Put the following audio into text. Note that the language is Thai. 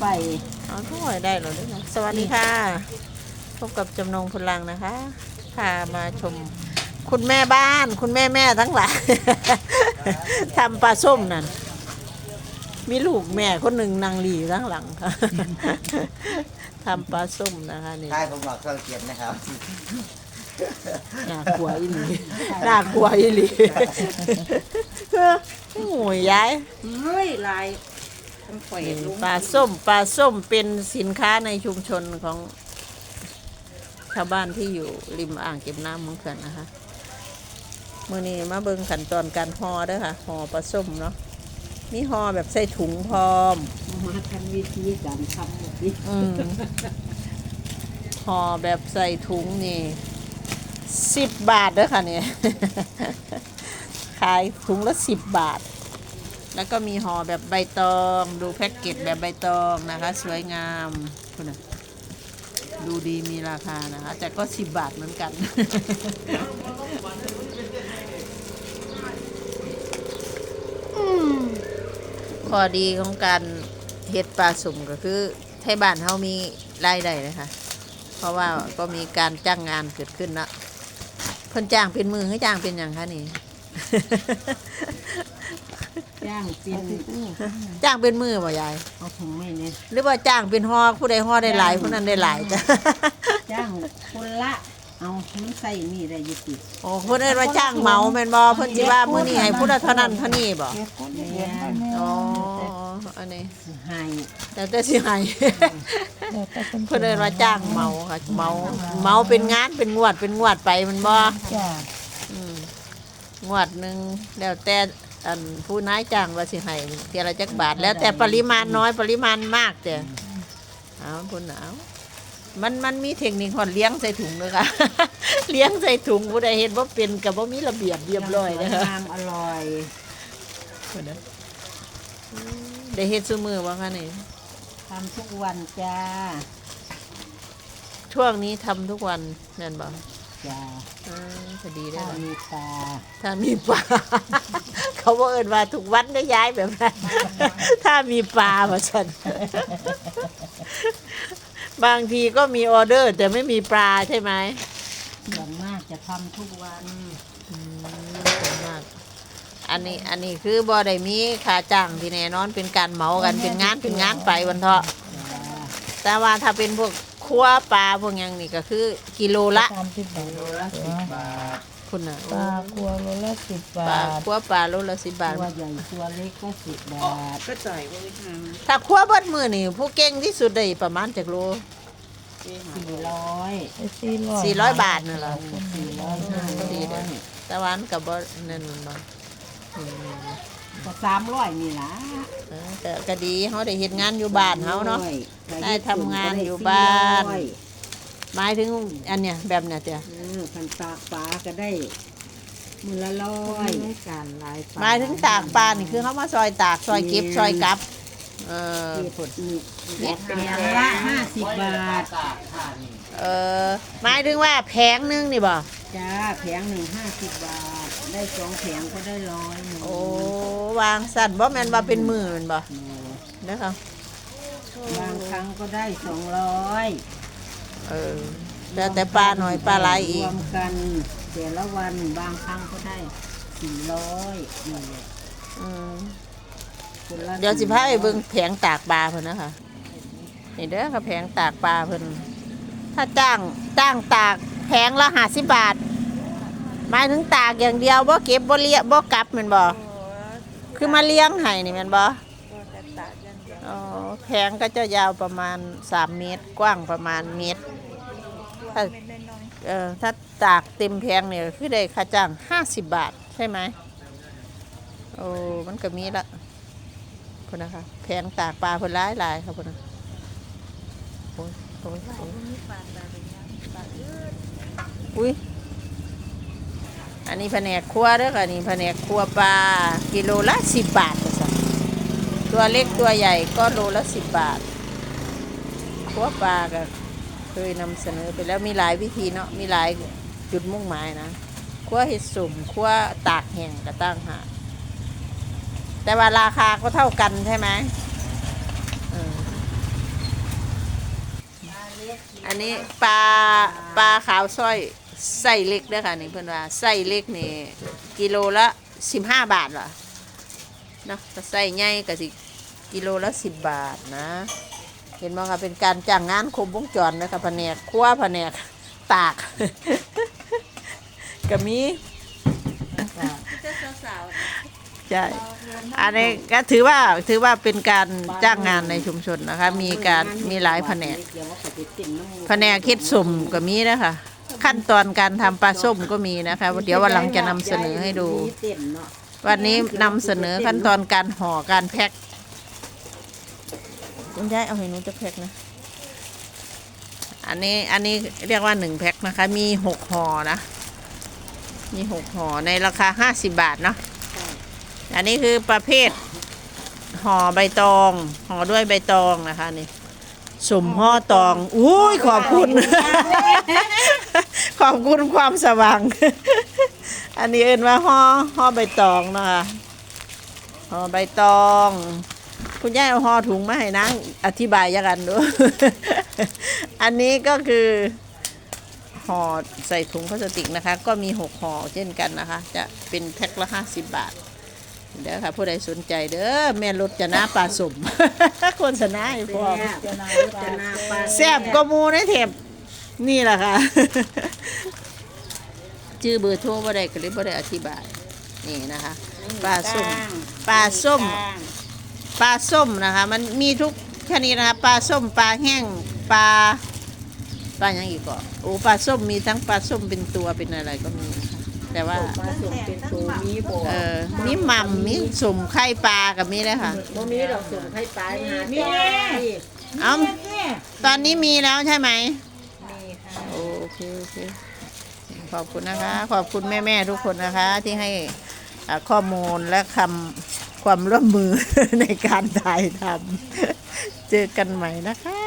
ไปเอาทุกหอยได้เหรอเนี่ยสวัสดีค่ะ พบกับจำนงพลังนะคะพามาชมคุณแม่บ้าน คุณแม่แม่ทั้งหลายทำปลาส้มนั่นมีลูกแม่คนหนึ่งนางหลีข้างหลังค่ะทำปลาส้มนะคะนี่ใช่ผมบอกเครื่องเขียนนะครับน่ากลัวอีหลีน่ากลัวอีหลีโอ้ยยายเฮ้ยลาย ทั้งข่อยนี่ลุงปลาส้มปลาส้มเป็นสินค้าในชุมชนของชาวบ้านที่อยู่ริมอ่างเก็บน้ำของเขื่อนนะคะมื่อนี้มาเบิ่งขั้นตอนการห่อเด้อค่ะห่อปลาส้มเนาะมีห่อแบบใส่ถุงพร้อมมาทำวิธีการทำแบบนี้อืมห่อแบบใส่ถุงนี่สิบบาทเด้อค่ะเนี่ยขายถุงละสิบบาท แล้วก็มีห่อแบบใบตอง ดูแพ็กเกจแบบใบตองนะคะ สวยงามคุณดูดีมีราคานะคะ แต่ก็สิบบาทเหมือนกัน ข้อดีของการเฮ็ดปลาสุ่มก็คือไทยบ้านเฮามีรายได้นะคะ เพราะว่าก็มีการจ้างงานเกิดขึ้นละเพิ่นจ้างเป็นมือให้จ้างเป็นอย่างคะนี่ ย่างเป็นจ้างเป็นมือบ่ยายเอาถุงไม่เนี่ยหรือว่าจ้างเป็นฮอผู้ใดฮอได้หลายผู้นั้นได้หลายจ้ะจ้างคนละเอามันใส่นี่ได้อยุติโอ้เพิ่นเอิ้นว่าจ้างเหมาแม่นบ่เพิ่นสิว่ามื้อนี้ให้ผู้ละเท่านั้นเท่านี้บ่แม่นอ๋ออันนี้ให้แล้วแต่สิให้เพิ่นเอิ้นว่าจ้างเหมาค่ะเหมาเหมาเป็นงานเป็นงวดเป็นงวดไปแมันบ่จ้าอืมงวดหนึงแล้วแต่ อันผู้นายจ้างว่าสิให้เทียละจักบาท แล้วแต่ปริมาณน้อยปริมาณมากจ้ะเอาพุ่นเอามันมันมีเทคนิคหอดเลี้ยงใส่ถุงเลยค่ะ เลี้ยงใส่ถุงผู้ใดเห็นว่าเป็นกับว่ามีระเบียบเรียบร้อยนะคะน้ำอร่อยได้เฮ็ดซุมือว่าคะนี่ทำทุกวันจ้า ช่วงนี้ทำทุกวันนั่นบ่จ้าอ่าพอดีได้ถ้าบ่มีปลาถ้ามีปลา เขาบอกเอินว่าทุกวันได้ย้ายแบบนั้น ถ้ามีปลาว่าฉัน บางทีก็มีออเดอร์ แต่ไม่มีปลาใช่ไหมส่วนมากจะทำทุกวันอืมส่วนมากอันนี้อันนี้คือบ่ได้มีค่าจ้างที่แน่นอนเป็นการเหมากันเป็นงานเป็นงานไปวันเถาะจ้าแต่ว่าถ้าเป็นพวกคั่วปลาพวกอย่างนี้ก็คือกิโลละ สามสิบบาท โลละสิบบาท คุณน่ะปลากัวโลละสิบปลาบาทคั่วปลาโลละสิบบาท ตัวใหญ่ตัวเล็กก็สิบบาทก็จ่ายไว้ค่ะถ้าคั่วเบิดมือนี่ผู้เก่งที่สุดได้ประมาณจากโล สี่ร้อยสี่ร้อยสี่ร้อยบาทน่ะเหรอ สี่ร้อยห้าพอดีร้เด้อ อยแต่วามันกับบ่นั่นบ่อืมก็สามร้อยนี่ล่ะเออแต่ก็ดีเฮาได้เฮ็ดงานอยู่บ้านเฮาเนาะ ได้ทำงานอยู่บ้าน หมายถึงอันเนี้ยแบบเนี้ยจ้ะเออพันตากปลาก็ได้ มือละร้อยการลายหมายถึงตากปลานี่คือเฮามาซอยตากซอยเก็บซอยกลับเออ ที่ผดนี่เม็ดเป็นละห้าสิบบาทตากผ้านี่เออหมายถึงว่าแพงนึงนี่บ่จ้าแผงหนึ่งห้าสิบบาท ได้สองแผงก็ได้ร้อยหนึ่งโอ้วางสั่นบ่แม่นว่าเป็นมือแม่นบ่เด้อค่ะบางครั้งก็ได้สองร้อยเออ แล้วแต่ปลาหน่อยปลาหลายอีรก วมกันแต่ละวันบางครั้งก็ได้สี่ร้อยนี่แหละอืมคนละเดี๋ยวสิพาไปเบิ่งแผงตากปลาเพิ่นนะคะนี่เด้อค่ะแผงตากปลาเพิ่นถ้าจ้างจ้างตากแผงละห้าสิบบาทหมายถึงตากอย่างเดียวบ่เก็บบ่เลี้ยบ่กลับแม่นบ่คือมาเลี้ยงให้นี่แม่นบ่อ๋อแผงก็จะยาวประมาณสามเมตร กว้างประมาณเมตร ถ้าเอ่อถ้าตากเต็มแผงเนี่ยคือได้ค่าจ้างห้าสิบบาทใช่ไหมโอ้มันก็มีละพุ่นนะคะแผงตากปลาเพิ่นหลายหลายครับพุ่นนะโอ้ยโอ้ยโอ้ยอุ้ยอันนี้แผนกครัวเด้อค่ะนี่แผนกครัวปลากิโลละสิบบาทจ้ะตัวเล็กตัวใหญ่ก็โลละสิบบาทครัวปลาก็ เคยนำเสนอไปแล้วมีหลายวิธีเนาะมีหลายจุดมุ่งหมายนะครัวเห็ดสุ่มครัวตากแห้งก็ตั้งหาแต่ว่าราคาก็เท่ากันใช่ไหมอันนี้ปลาปลาขาวสร้อยไส้เล็กเด้อค่ะนี่เพื่อนว่าไส้เล็กนี่กิโลละสิบห้าบาทว่ะเนาะแต่ไส้ใหญ่ก็สิกิโลละสิบบาทนะ เห็นไหมคะเป็นการจ้างงานครบวงจรนะคะแผนกครัวแผนกตากก็มีใช่อันนี้ก็ถือว่าถือว่าเป็นการจ้างงานในชุมชนนะคะ มีการมีหลายแผนกแผนกคิดสุ่มก็มีนะคะขั้นตอนการทำปลาส้มก็มีนะคะ เดี๋ยววันหลังจะนำเสนอให้ดู วันนี้นำเสนอขั้นตอนการห่อการแพ็ค คุณยายเอาให้หนูจะแพ็คนะ อันนี้อันนี้เรียกว่าหนึ่งแพ็คนะคะ มีหกห่อนะ มีหกห่อในราคาห้าสิบบาทเนาะ อันนี้คือประเภทห่อใบตองห่อด้วยใบตองนะคะนี่สมห่อตอง อุ้ยขอบคุณ ขอบคุณความสว่าง อันนี้เอินว่าห่อห่อใบตองนะคะห่อใบตอง คุณย่าเอาห่อถุงมาให้นางอธิบายยังกันดูอันนี้ก็คือห่อใส่ถุงพลาสติกนะคะ ก็มีหกห่อเช่นกันนะคะ จะเป็นแพ็คละห้าสิบบาท เด้อค่ะ ผู้ใดสนใจเด้อแม่รถจะนาปลาสมโฆษณาให้พร้อมจะนาจะนาปลาแซ่บก็มูในเทปนี่แหละค่ะ ชื่อเบอร์โทรบ่ได้ก็เลยบ่ได้อธิบาย นี่นะคะปลาส้มปลาส้ม ปลาส้มนะคะ มันมีทุกชนิดนะคะปลาส้มปลาแห้งปลาปลาอย่างอีกก่อนโอ้ปลาส้มมีทั้งปลาส้มเป็นตัวเป็นอะไรก็มีนะคะแต่ว่า ปลาสมเป็นตัวมีบ่เออมีหม่ำมีสมไข่ปลากับมีเลยค่ะ บ่มีดอกสมให้ปลาหามีเอ้าตอนนี้มีแล้วใช่ไหมมีค่ะโอเคโอเคขอบคุณนะคะ ขอบคุณแม่ ๆ ทุกคนนะคะ ที่ให้อ่าข้อมูลและคำ ความร่วมมือในการถ่ายทำเจอกันใหม่นะคะ